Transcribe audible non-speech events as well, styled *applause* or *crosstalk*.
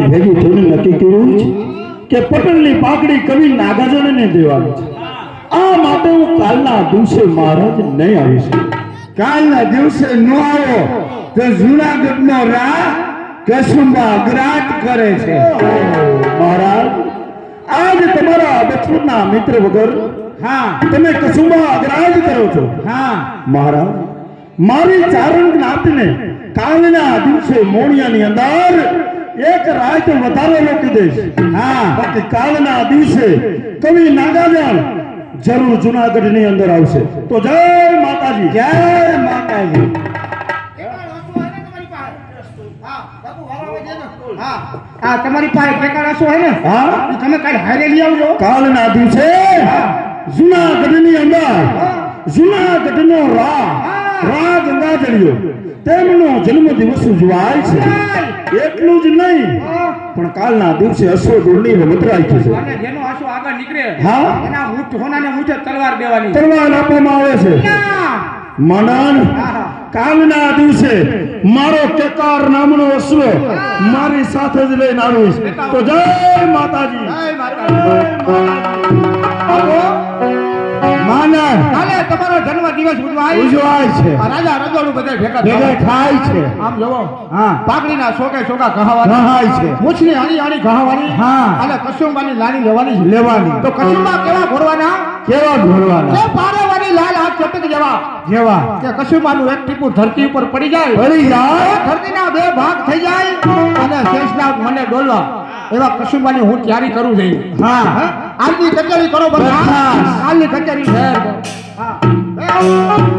નાગણી ભેગી થઈને નક્કી કર્યું છે કે પટેલની પાકડી કવિ નાગાર્જુનને દેવાની છે. આ માટે હું કાલના દિવસે મહારાજ નહીં આવી શકું. કાલના દિવસે ન આવો તો જુનાગઢનો રા કસુંબા અગ્રાત કરે છે. મહારાજ આજ તમારા બચપનના મિત્ર વગર હા. તમે કસુંબા અગ્રાજ કરો છો. હા. મહારાજ મારી ચારણ જ્ઞાતિને કાલના દિવસે મોણિયાની અંદર એક રાત વધારે રોકી દઈશ. હા. બાકી કાલના દિવસે કવિ નાગાજાન જરૂર જુનાગઢની અંદર આવશે. તો જય માતાજી. જય માતાજી. હા તમારી પાસે ઠેકાણા શું હે ને? હા? તમે કાલ હારે લઈ આવજો. કાલના દિવસે જુનાગઢની અંદર જુનાગઢનો રા રા ગંગાજળિયો તેમનો જન્મ દિવસ ઉજવાય છે. એટલું જ નહીં પણ કાલના દિવસે અશ્વગુણની રમત રાખી છે. અને જેનો અશ્વ આગળ નીકળે હા. એના મૂઠ હોનાને મૂઠે તલવાર દેવાની. તલવાર આપવામાં આવે છે. મનન કાલના દિવસે મારો કેકાર નામનો અશ્વ મારી સાથે જ લઈને આવીશ. તો જય માતાજી. જય માતાજી. ઉજવાય ઉજવાય છે. રાજા રજવાડું બધા ભેગા ભેગા થાય. થાય છે. આમ જોવો. હા. પાઘડીના શોકે શોકા કહાવાની નહાય છે. મૂછની આણી આણી કહાવાની હા. અને કસુંબાની લાણી લેવાની લેવાની. તો કસુંબા કેવા ઘોરવાના કેવા ઘોરવાના કે પારેવાની લાલ હાથ ચટક જેવા જેવા. કે કસુંબાનું એક ટીપું ધરતી ઉપર પડી જાય. પડી જાય. ધરતીના બે ભાગ થઈ જાય. અને શેષનાગ મને ડોલવા. એવા કસુંબાની હું તૈયારી કરું છું. હા? આજની કચેરી કરો બધા. કાલની કચેરી શહેર કરો *laughs* હા